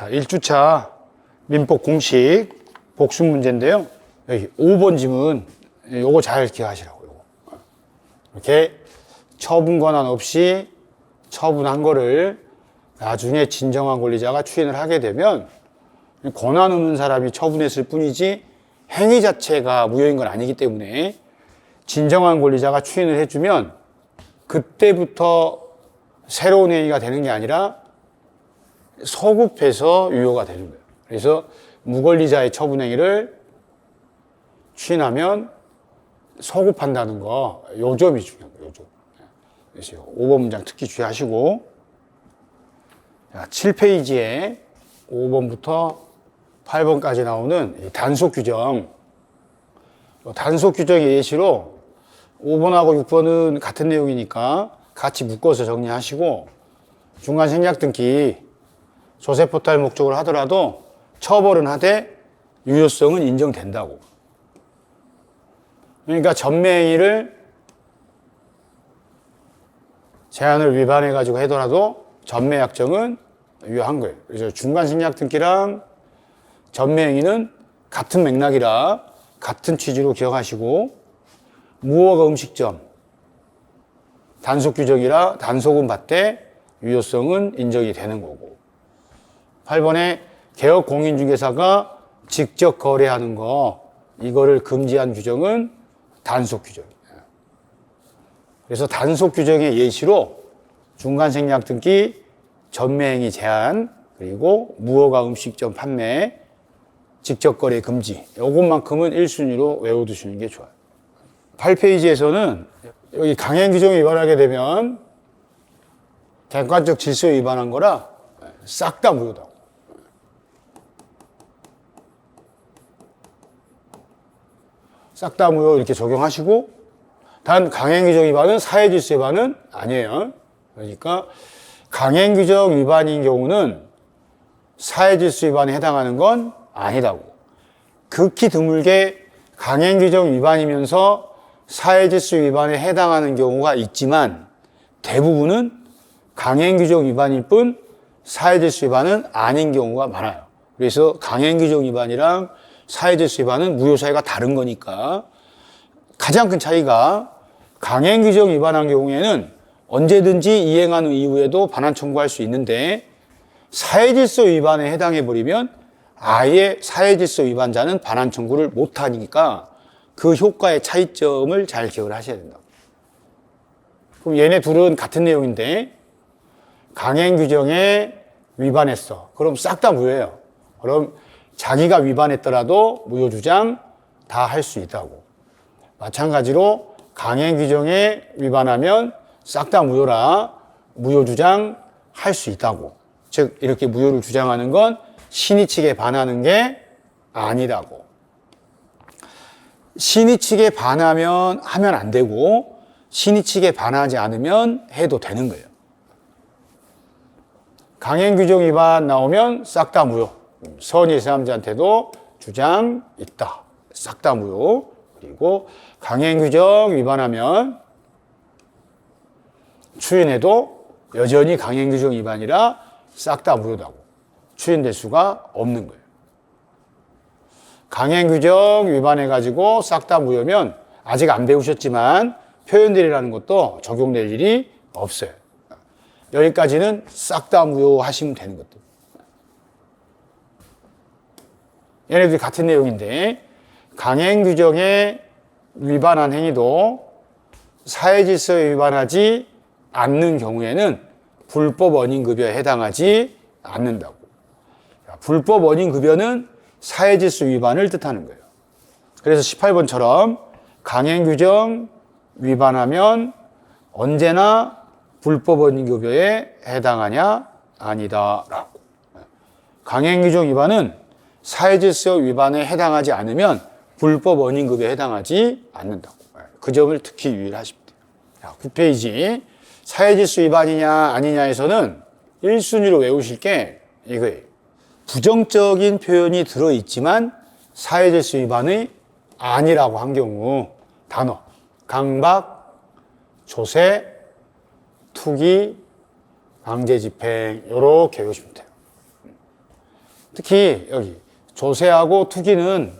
자, 1주차 민법 공식 복습 문제인데요. 여기 5번 지문 요거 잘 기억하시라고 요거. 이렇게 처분 권한 없이 처분한 거를 나중에 진정한 권리자가 추인을 하게 되면 권한 없는 사람이 처분했을 뿐이지 행위 자체가 무효인 건 아니기 때문에 진정한 권리자가 추인을 해주면 그때부터 새로운 행위가 되는 게 아니라 소급해서 유효가 되는 거예요. 그래서 무권리자의 처분 행위를 추인하면 소급한다는 거, 요 점이 중요한 거예요, 요 점. 그래서 5번 문장 특히 주의하시고, 자, 7페이지에 5번부터 8번까지 나오는 이 단속 규정. 요 단속 규정의 예시로 5번하고 6번은 같은 내용이니까 같이 묶어서 정리하시고, 중간 생략 등기, 조세 포탈 목적으로 하더라도 처벌은 하되 유효성은 인정된다고. 그러니까 전매행위를 제한을 위반해 가지고 하더라도 전매 약정은 유효한 거예요. 그래서 중간 생략 등기랑 전매 행위는 같은 맥락이라 같은 취지로 기억하시고 무허가 음식점 단속 규정이라 단속은 받되 유효성은 인정이 되는 거고 8번에 개업 공인중개사가 직접 거래하는 거 이거를 금지한 규정은 단속 규정이에요. 그래서 단속 규정의 예시로 중간 생략 등기, 전매행위 제한, 그리고 무허가 음식점 판매, 직접 거래 금지. 요것만큼은 1순위로 외워두시는 게 좋아요. 8페이지에서는 여기 강행 규정 위반하게 되면 객관적 질서에 위반한 거라 싹 다 무효다. 싹 다 무효 이렇게 적용하시고 단 강행 규정 위반은 사회 질서 위반은 아니에요. 그러니까 강행 규정 위반인 경우는 사회 질서 위반에 해당하는 건 아니다고. 극히 드물게 강행 규정 위반이면서 사회 질서 위반에 해당하는 경우가 있지만 대부분은 강행 규정 위반일 뿐 사회 질서 위반은 아닌 경우가 많아요. 그래서 강행 규정 위반이랑 사회질서 위반은 무효 사유가 다른 거니까 가장 큰 차이가 강행규정 위반한 경우에는 언제든지 이행한 이후에도 반환 청구할 수 있는데 사회질서 위반에 해당해 버리면 아예 사회질서 위반자는 반환 청구를 못 하니까 그 효과의 차이점을 잘 기억을 하셔야 된다. 그럼 얘네 둘은 같은 내용인데 강행 규정에 위반했어. 그럼 싹 다 무효예요. 그럼 자기가 위반했더라도 무효 주장 다 할 수 있다고. 마찬가지로 강행 규정에 위반하면 싹 다 무효라 무효 주장 할 수 있다고. 즉 이렇게 무효를 주장하는 건 신의 측에 반하는 게 아니라고. 신의 측에 반하면 하면 안 되고 신의 측에 반하지 않으면 해도 되는 거예요. 강행 규정 위반 나오면 싹 다 무효. 선의 사람들한테도 주장 있다. 싹 다 무효. 그리고 강행 규정 위반하면 추인해도 여전히 강행 규정 위반이라 싹 다 무효다고. 추인될 수가 없는 거예요. 강행 규정 위반해 가지고 싹 다 무효면 아직 안 배우셨지만 표현들이라는 것도 적용될 일이 없어요. 여기까지는 싹 다 무효하시면 되는 것들. 얘네들이 같은 내용인데 강행 규정에 위반한 행위도 사회 질서에 위반하지 않는 경우에는 불법 원인 급여에 해당하지 않는다고. 불법 원인 급여는 사회 질서 위반을 뜻하는 거예요. 그래서 18번처럼 강행 규정 위반하면 언제나 불법 원인 급여에 해당하냐? 아니다라고. 강행 규정 위반은 사회질서 위반에 해당하지 않으면 불법 원인급여에 해당하지 않는다고. 그 점을 특히 돼요. 자, 9페이지. 사회질서 위반이냐 아니냐에서는 1순위로 외우실 게 이거예요. 부정적인 표현이 들어있지만 사회질서 위반이 아니라고 한 경우 단어 강박, 조세, 투기, 강제 집행 이렇게 외우시면 돼요. 특히 여기 조세하고 투기는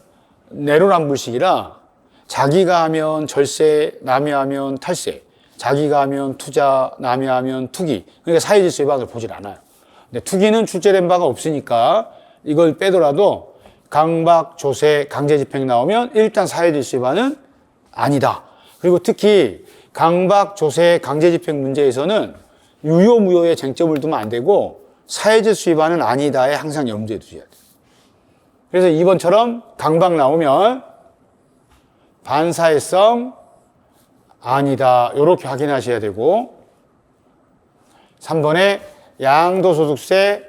내로남불식이라 자기가 하면 절세, 남이 하면 탈세, 자기가 하면 투자, 남이 하면 투기. 그러니까 사회질서 위반을 보질 않아요. 근데 투기는 출제된 바가 없으니까 이걸 빼더라도 강박, 조세, 강제 집행 나오면 일단 사회질서 위반은 아니다. 그리고 특히 강박, 조세, 강제 집행 문제에서는 유효, 무효의 쟁점을 두면 안 되고 사회질서 위반은 아니다에 항상 염두에 두셔야 돼요. 그래서 2번처럼 강박 나오면 반사회성 아니다. 이렇게 확인하셔야 되고 3번에 양도소득세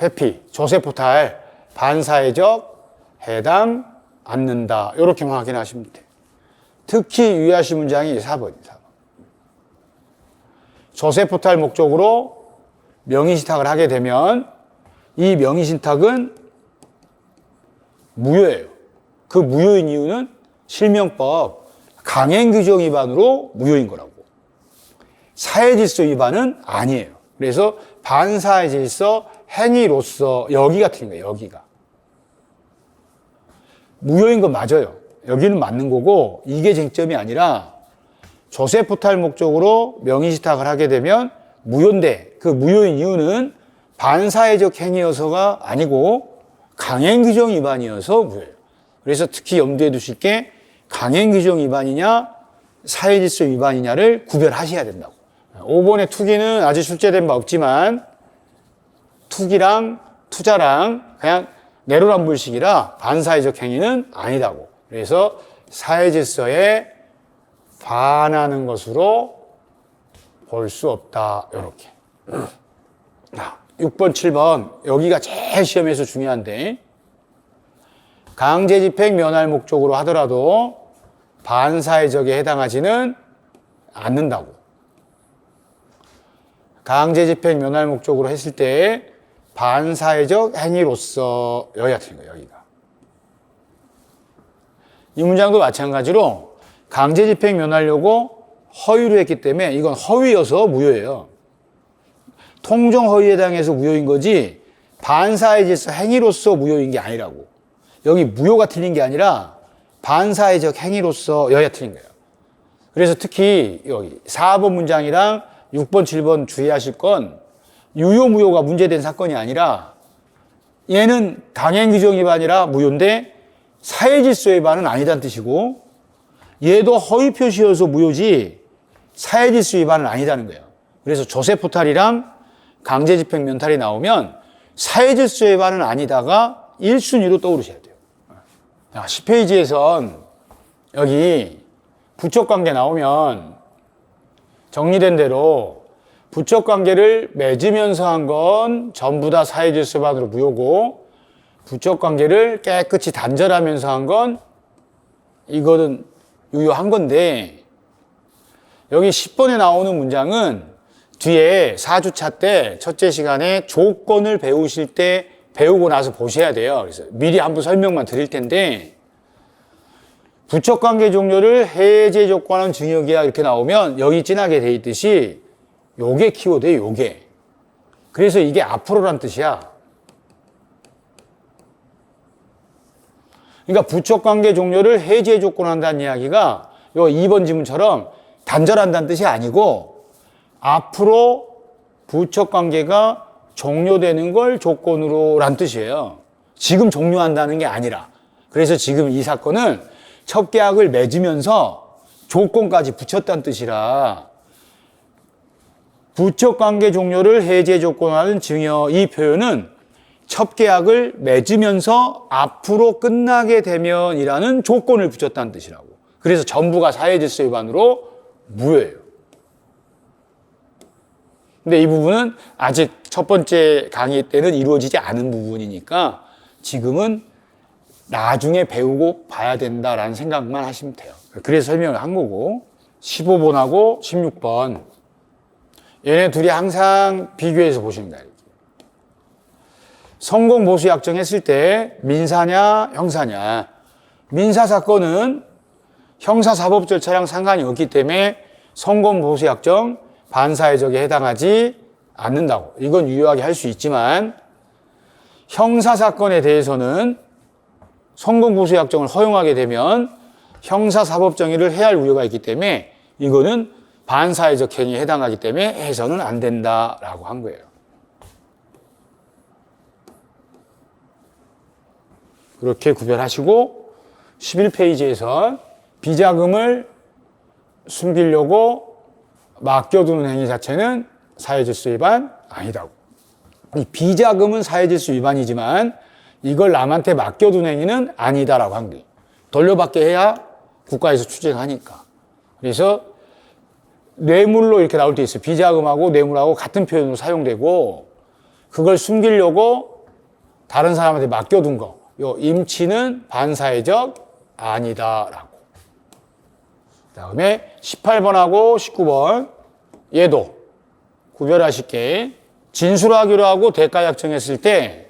회피, 조세포탈 반사회적 해당 않는다. 이렇게만 확인하시면 돼요. 특히 유의하실 문장이 4번이에요. 4번. 조세포탈 목적으로 명의신탁을 하게 되면 이 명의신탁은 무효예요. 그 무효인 이유는 실명법 강행 규정 위반으로 무효인 거라고. 사회 질서 위반은 아니에요. 그래서 반사회 질서 행위로서 여기가 틀린 거예요. 여기가. 무효인 건 맞아요. 여기는 맞는 거고 이게 쟁점이 아니라 조세 포탈 목적으로 명의신탁을 하게 되면 무효인데 그 무효인 이유는 반사회적 행위여서가 아니고 강행 규정 위반이어서 무효예요. 그래서 특히 염두에 두실 게 강행 규정 위반이냐 사회질서 위반이냐를 구별하셔야 된다고. 5번의 투기는 아직 출제된 바 없지만 투기랑 투자랑 그냥 내로남불식이라 반사회적 행위는 아니다고. 그래서 사회질서에 반하는 것으로 볼 수 없다. 이렇게. 6번, 7번 여기가 제일 시험에서 중요한데 강제 집행 면할 목적으로 하더라도 반사회적에 해당하지는 않는다고. 강제 집행 면할 목적으로 했을 때 반사회적 행위로서 여기가 틀린 거예요, 여기가. 이 문장도 마찬가지로 강제 집행 면하려고 허위로 했기 때문에 이건 허위여서 무효예요. 통정허위에 해당해서 무효인 거지 반사회 질서 행위로서 무효인 게 아니라고. 여기 무효가 틀린 게 아니라 반사회적 행위로서 여야 틀린 거예요. 그래서 특히 여기 4번 문장이랑 6번, 7번 주의하실 건 유효, 무효가 문제된 사건이 아니라 얘는 강행규정 위반이라 무효인데 사회질서 위반은 아니다는 뜻이고 얘도 허위 표시여서 무효지 사회질서 위반은 아니다는 거예요. 그래서 조세포탈이랑 강제 집행 면탈이 나오면 사회 질서 위반은 아니다가 1순위로 떠오르셔야 돼요. 자, 10페이지에선 여기 부적 관계 나오면 정리된 대로 부적 관계를 맺으면서 한 건 전부 다 사회 질서 위반으로 무효고 부적 관계를 깨끗이 단절하면서 한 건 이거는 유효한 건데 여기 10번에 나오는 문장은 뒤에 4주차 때 첫째 시간에 조건을 배우실 때 배우고 나서 보셔야 돼요. 그래서 미리 한번 설명만 드릴 텐데 부척관계 종료를 해제 조건은 증여기야 이렇게 나오면 여기 진하게 돼 있듯이 요게 키워드예요. 요게. 그래서 이게 앞으로란 뜻이야. 그러니까 부척관계 종료를 해제 조건한다는 이야기가 요 2번 지문처럼 단절한다는 뜻이 아니고 앞으로 부척관계가 종료되는 걸 조건으로 란 뜻이에요. 지금 종료한다는 게 아니라. 그래서 지금 이 사건은 첫 계약을 맺으면서 조건까지 붙였다는 뜻이라 부척관계 종료를 해제 조건하는 증여 이 표현은 첫 계약을 맺으면서 앞으로 끝나게 되면이라는 조건을 붙였다는 뜻이라고. 그래서 전부가 사회질서 위반으로 무효예요. 근데 이 부분은 아직 첫 번째 강의 때는 이루어지지 않은 부분이니까 지금은 나중에 배우고 봐야 된다라는 생각만 하시면 돼요. 그래서 설명을 한 거고 15번하고 16번 얘네 둘이 항상 비교해서 보시면 돼요. 성공 보수 약정했을 때 민사냐 형사냐 민사 사건은 형사 사법 절차랑 상관이 없기 때문에 성공 보수 약정 반사회적에 해당하지 않는다고 이건 유효하게 할 수 있지만 형사 사건에 대해서는 성공보수약정을 허용하게 되면 형사 사법 정의를 해야 할 우려가 있기 때문에 이거는 반사회적 행위에 해당하기 때문에 해서는 안 된다라고 한 거예요. 그렇게 구별하시고 11페이지에서 비자금을 숨기려고 맡겨두는 행위 자체는 사회질서 위반 아니다고. 이 비자금은 사회질서 위반이지만 이걸 남한테 맡겨둔 행위는 아니다라고 한 거예요. 돌려받게 해야 국가에서 추징하니까. 그래서 뇌물로 이렇게 나올 때 있어요. 비자금하고 뇌물하고 같은 표현으로 사용되고 그걸 숨기려고 다른 사람한테 맡겨둔 거. 요 임치는 반사회적 아니다라고. 다음에 18번하고 19번 얘도 구별하실게. 진술하기로 하고 대가 약정했을 때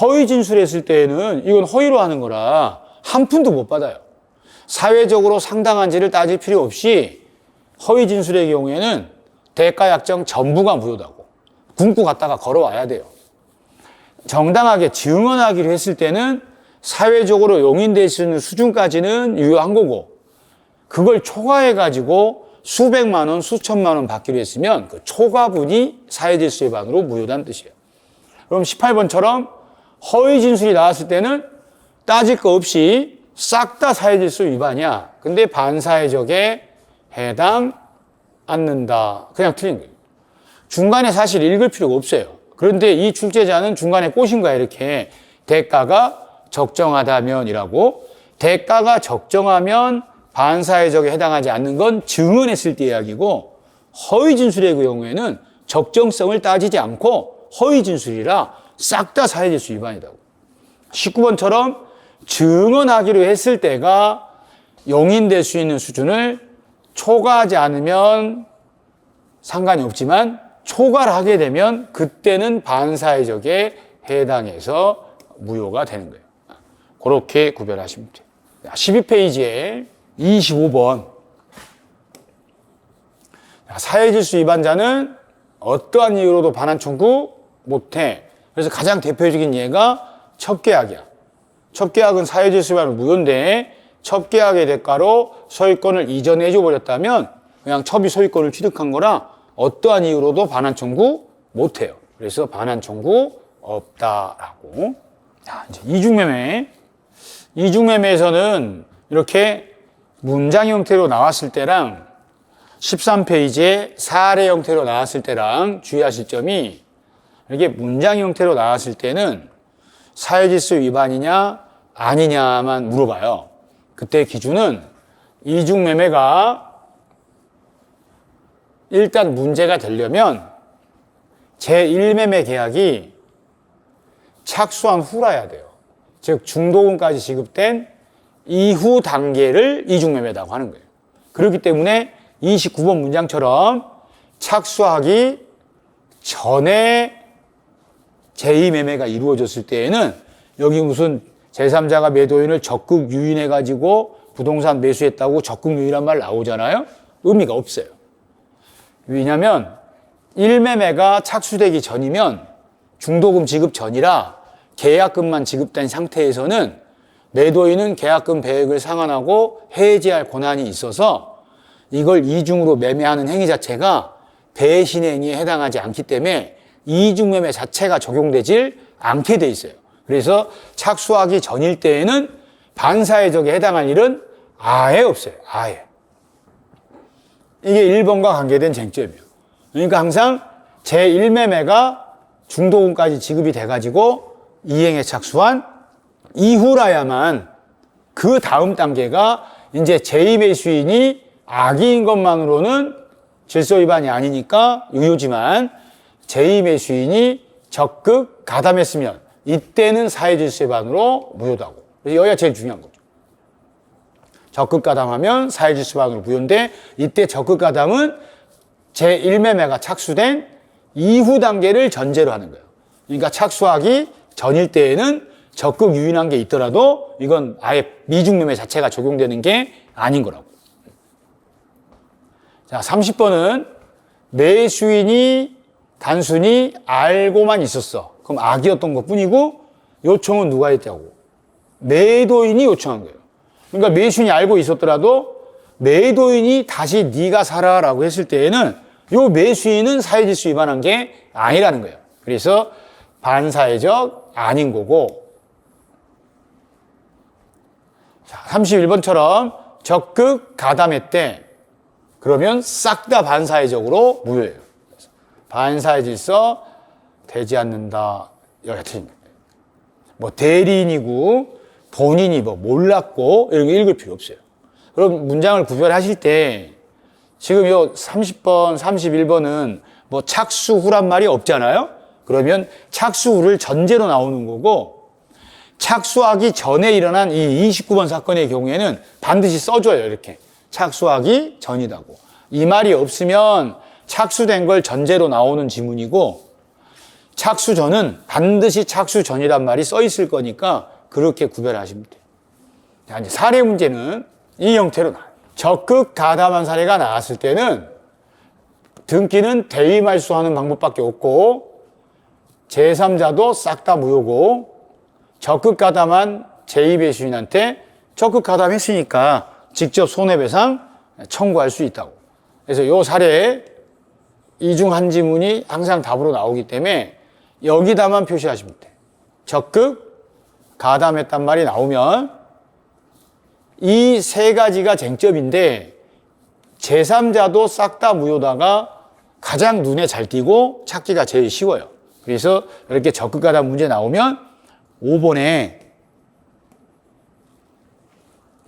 허위 진술했을 때에는 이건 허위로 하는 거라 한 푼도 못 받아요. 사회적으로 상당한지를 따질 필요 없이 허위 진술의 경우에는 대가 약정 전부가 무효다고. 굶고 갔다가 걸어와야 돼요. 정당하게 증언하기로 했을 때는 사회적으로 용인될 수 있는 수준까지는 유효한 거고 그걸 초과해가지고 수백만 원, 수천만 원 받기로 했으면 그 초과분이 사회질서 위반으로 무효다는 뜻이에요. 그럼 18번처럼 허위 진술이 나왔을 때는 따질 거 없이 싹 다 사회질서 위반이야. 근데 반사회적에 해당 않는다. 그냥 틀린 거예요. 중간에 사실 읽을 필요가 없어요. 그런데 이 출제자는 중간에 꼬신 거야, 이렇게. 대가가 적정하다면이라고. 대가가 적정하면 반사회적에 해당하지 않는 건 증언했을 때 이야기고 허위 진술의 경우에는 적정성을 따지지 않고 허위 진술이라 싹 다 사회질서 위반이다고. 19번처럼 증언하기로 했을 때가 용인될 수 있는 수준을 초과하지 않으면 상관이 없지만 초과를 하게 되면 그때는 반사회적에 해당해서 무효가 되는 거예요. 그렇게 구별하시면 돼요. 12페이지에 25번. 사회질서 위반자는 어떠한 이유로도 반환 청구 못해. 그래서 가장 대표적인 예가 첩계약이야. 첩계약은 사회질서 위반은 무효인데 첩계약의 대가로 소유권을 이전해 줘 버렸다면 그냥 첩이 소유권을 취득한 거라 어떠한 이유로도 반환 청구 못해요. 그래서 반환 청구 없다라고. 자, 이제 이중매매. 이중매매에서는 이렇게 문장 형태로 나왔을 때랑 13페이지에 사례 형태로 나왔을 때랑 주의하실 점이 이렇게 문장 형태로 나왔을 때는 사회질서 위반이냐 아니냐만 물어봐요. 그때 기준은 이중매매가 일단 문제가 되려면 제1매매 계약이 착수한 후라야 돼요. 즉 중도금까지 지급된 이후 단계를 이중매매라고 하는 거예요. 그렇기 때문에 29번 문장처럼 착수하기 전에 제2매매가 이루어졌을 때에는 여기 무슨 제3자가 매도인을 적극 유인해가지고 부동산 매수했다고 적극 유인한 말 나오잖아요? 의미가 없어요. 왜냐하면 1매매가 착수되기 전이면 중도금 지급 전이라 계약금만 지급된 상태에서는 매도인은 계약금 배액을 상환하고 해지할 권한이 있어서 이걸 이중으로 매매하는 행위 자체가 배신 행위에 해당하지 않기 때문에 이중 매매 자체가 적용되질 않게 돼 있어요. 그래서 착수하기 전일 때에는 반사회적에 해당할 일은 아예 없어요. 아예. 이게 1번과 관계된 쟁점이에요. 그러니까 항상 제1매매가 중도금까지 지급이 돼가지고 이행에 착수한 이후라야만 그 다음 단계가 이제 제2 매수인이 악의인 것만으로는 질서 위반이 아니니까 유효지만 제2 매수인이 적극 가담했으면 이때는 사회 질서 위반으로 무효다고. 여기가 제일 중요한 거죠. 적극 가담하면 사회 질서 위반으로 무효인데 이때 적극 가담은 제1매매가 착수된 이후 단계를 전제로 하는 거예요. 그러니까 착수하기 전일 때에는 적극 유인한 게 있더라도 이건 아예 미중매매 자체가 적용되는 게 아닌 거라고. 자, 30번은 매수인이 단순히 알고만 있었어. 그럼 악이었던 것 뿐이고 요청은 누가 했냐고. 매도인이 요청한 거예요. 그러니까 매수인이 알고 있었더라도 매도인이 다시 네가 사라라고 했을 때에는 요 매수인은 사회질서 위반한 게 아니라는 거예요. 그래서 반사회적 아닌 거고 자, 31번처럼 적극 가담했대. 그러면 싹 다 반사회적으로 무효예요. 반사회 질서 되지 않는다. 틀립니다. 뭐 대리인이고 본인이 뭐 몰랐고 이런 거 읽을 필요 없어요. 그럼 문장을 구별하실 때 지금 요 30번, 31번은 뭐 착수 후란 말이 없잖아요. 그러면 착수 후를 전제로 나오는 거고 착수하기 전에 일어난 이 29번 사건의 경우에는 반드시 써줘요. 이렇게. 착수하기 전이다고. 이 말이 없으면 착수된 걸 전제로 나오는 지문이고 착수 전은 반드시 착수 전이란 말이 써 있을 거니까 그렇게 구별하시면 돼요. 자, 이제 사례 문제는 이 형태로 나와요. 적극 가담한 사례가 나왔을 때는 등기는 대위 말소하는 방법밖에 없고 제3자도 싹 다 무효고 적극 가담한 제2배수인한테 적극 가담했으니까 직접 손해배상 청구할 수 있다고. 그래서 요 사례에 이중 한 지문이 항상 답으로 나오기 때문에 여기다만 표시하시면 돼. 적극 가담했단 말이 나오면 이 세 가지가 쟁점인데 제3자도 싹 다 무효다가 가장 눈에 잘 띄고 찾기가 제일 쉬워요. 그래서 이렇게 적극 가담 문제 나오면 5번에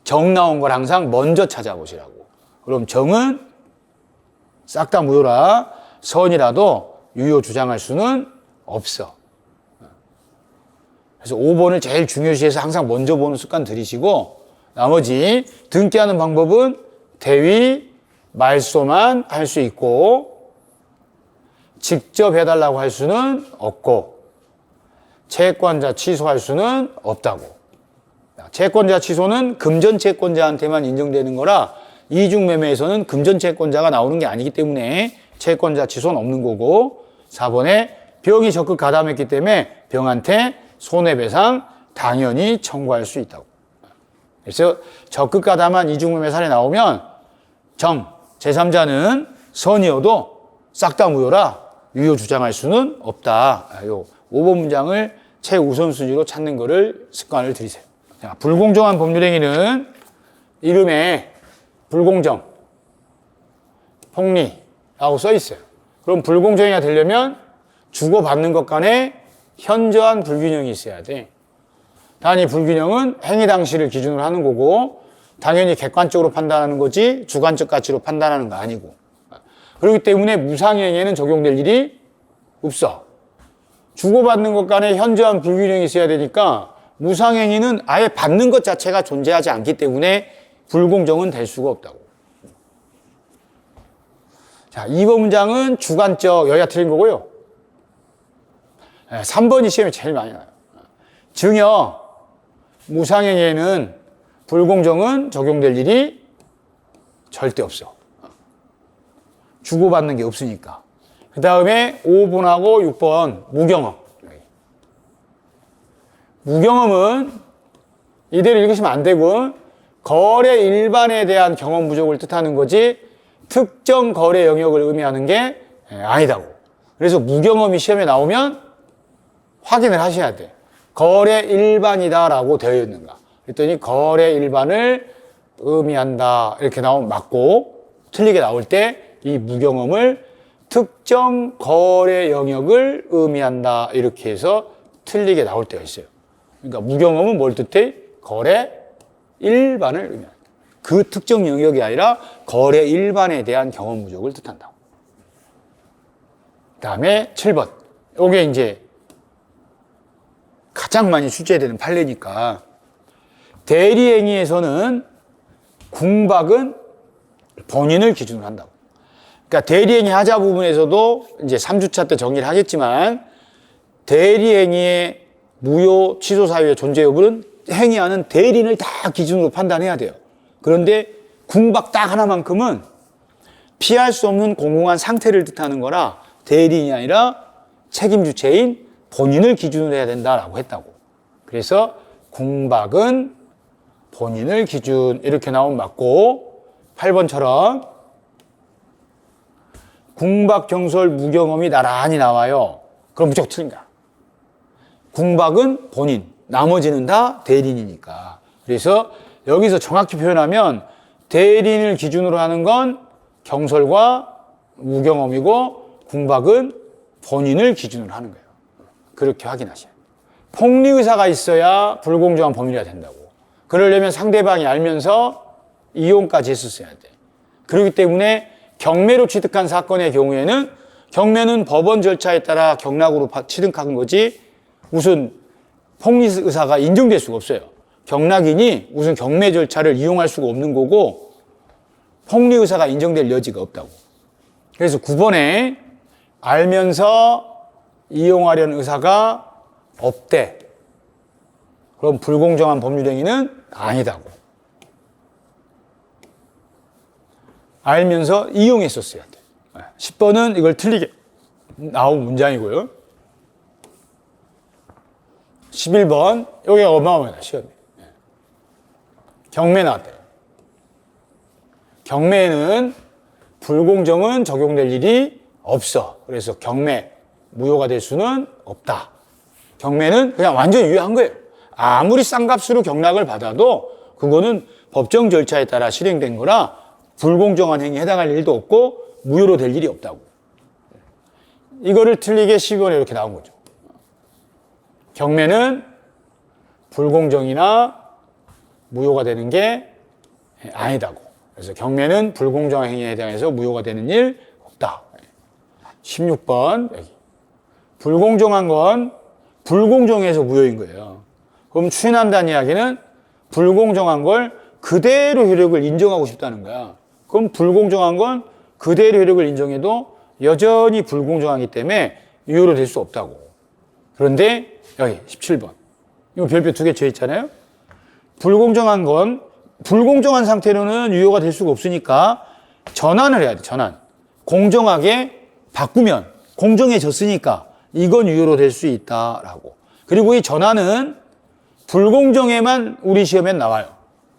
정 나온 걸 항상 먼저 찾아보시라고. 그럼 정은 싹 다 무효라 선이라도 유효 주장할 수는 없어. 그래서 5번을 제일 중요시해서 항상 먼저 보는 습관 들이시고 나머지 등기하는 방법은 대위 말소만 할 수 있고 직접 해달라고 할 수는 없고 채권자 취소할 수는 없다고. 채권자 취소는 금전 채권자한테만 인정되는 거라 이중 매매에서는 금전 채권자가 나오는 게 아니기 때문에 채권자 취소는 없는 거고 4번에 병이 적극 가담했기 때문에 병한테 손해배상 당연히 청구할 수 있다고. 그래서 적극 가담한 이중 매매 사례 나오면 정 제3자는 선이어도 싹 다 무효라 유효 주장할 수는 없다. 요 5번 문장을 최우선순위로 찾는 거를 습관을 들이세요. 자, 불공정한 법률행위는 이름에 불공정, 폭리라고 써 있어요. 그럼 불공정이가 되려면 주고받는 것 간에 현저한 불균형이 있어야 돼. 단위 불균형은 행위 당시를 기준으로 하는 거고 당연히 객관적으로 판단하는 거지 주관적 가치로 판단하는 거 아니고. 그렇기 때문에 무상행위에는 적용될 일이 없어. 주고받는 것 간에 현저한 불균형이 있어야 되니까 무상행위는 아예 받는 것 자체가 존재하지 않기 때문에 불공정은 될 수가 없다고. 자, 2번 문장은 주관적, 여기가 틀린 거고요. 3번이 시험에 제일 많이 나요. 증여, 무상행위에는 불공정은 적용될 일이 절대 없어. 주고받는 게 없으니까. 그 다음에 5번하고 6번, 무경험. 무경험은 이대로 읽으시면 안 되고, 거래 일반에 대한 경험 부족을 뜻하는 거지, 특정 거래 영역을 의미하는 게 아니다고. 그래서 무경험이 시험에 나오면 확인을 하셔야 돼. 거래 일반이다라고 되어 있는가. 그랬더니 거래 일반을 의미한다. 이렇게 나오면 맞고, 틀리게 나올 때 이 무경험을 특정 거래 영역을 의미한다. 이렇게 해서 틀리게 나올 때가 있어요. 그러니까 무경험은 뭘 뜻해? 거래 일반을 의미한다. 그 특정 영역이 아니라 거래 일반에 대한 경험 부족을 뜻한다. 그 다음에 7번. 요게 이제 가장 많이 출제되는 판례니까 대리행위에서는 궁박은 본인을 기준으로 한다고. 그러니까 대리행위 하자 부분에서도 이제 3주차 때 정리를 하겠지만 대리행위의 무효 취소 사유의 존재 여부는 행위하는 대리인을 다 기준으로 판단해야 돼요. 그런데 궁박 딱 하나만큼은 피할 수 없는 공공한 상태를 뜻하는 거라 대리인이 아니라 책임 주체인 본인을 기준으로 해야 된다라고 했다고. 그래서 궁박은 본인을 기준 이렇게 나오면 맞고 8번처럼 궁박 경솔 무경험이 나란히 나와요. 그럼 무조건 틀린다. 궁박은 본인, 나머지는 다 대리인이니까. 그래서 여기서 정확히 표현하면 대리인을 기준으로 하는 건 경솔과 무경험이고 궁박은 본인을 기준으로 하는 거예요. 그렇게 확인하셔야 돼요. 폭리 의사가 있어야 불공정한 법률이가 된다고. 그러려면 상대방이 알면서 이용까지 했었어야 돼. 그렇기 때문에 경매로 취득한 사건의 경우에는 경매는 법원 절차에 따라 경락으로 파- 취득한 거지 무슨 폭리 의사가 인정될 수가 없어요. 경락인이 무슨 경매 절차를 이용할 수가 없는 거고 폭리 의사가 인정될 여지가 없다고. 그래서 9번에 알면서 이용하려는 의사가 없대. 그럼 불공정한 법률 행위는 아니다고. 알면서 이용했었어야 돼. 10번은 이걸 틀리게 나온 문장이고요. 11번, 여기 어마어마하다, 시험이. 경매 나왔대요. 경매에는 불공정은 적용될 일이 없어. 그래서 경매, 무효가 될 수는 없다. 경매는 그냥 완전 유효한 거예요. 아무리 싼 값으로 경락을 받아도 그거는 법정 절차에 따라 실행된 거라 불공정한 행위에 해당할 일도 없고 무효로 될 일이 없다고. 이거를 틀리게 12번에 이렇게 나온 거죠. 경매는 불공정이나 무효가 되는 게 아니다고. 그래서 경매는 불공정한 행위에 해당해서 무효가 되는 일 없다. 16번 여기. 불공정한 건 불공정해서 무효인 거예요. 그럼 추인한다는 이야기는 불공정한 걸 그대로 효력을 인정하고 싶다는 거야. 그럼 불공정한 건 그대로 효력을 인정해도 여전히 불공정하기 때문에 유효로 될 수 없다고. 그런데 여기 17번. 이거 별표 두 개 쳐 있잖아요. 불공정한 건 불공정한 상태로는 유효가 될 수가 없으니까 전환을 해야 돼. 전환. 공정하게 바꾸면 공정해졌으니까 이건 유효로 될 수 있다라고. 그리고 이 전환은 불공정에만 우리 시험엔 나와요.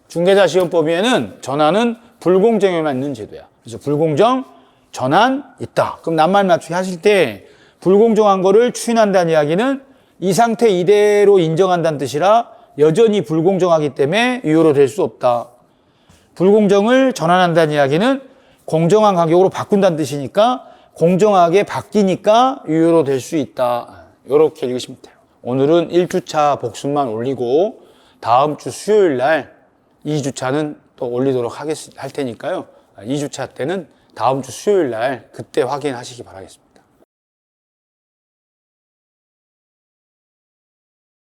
중개자 시험법에는 전환은 불공정에만 있는 제도야. 그래서 불공정 전환 있다. 그럼 낱말 맞추기 하실 때 불공정한 거를 추인한다는 이야기는 이 상태 이대로 인정한다는 뜻이라 여전히 불공정하기 때문에 유효로 될 수 없다. 불공정을 전환한다는 이야기는 공정한 가격으로 바꾼다는 뜻이니까 공정하게 바뀌니까 유효로 될 수 있다. 이렇게 읽으시면 돼요. 오늘은 1주차 복습만 올리고 다음 주 수요일 날 2주차는 또 올리도록 하겠, 할 테니까요. 2주차 때는 다음 주 수요일 날 그때 확인하시기 바라겠습니다.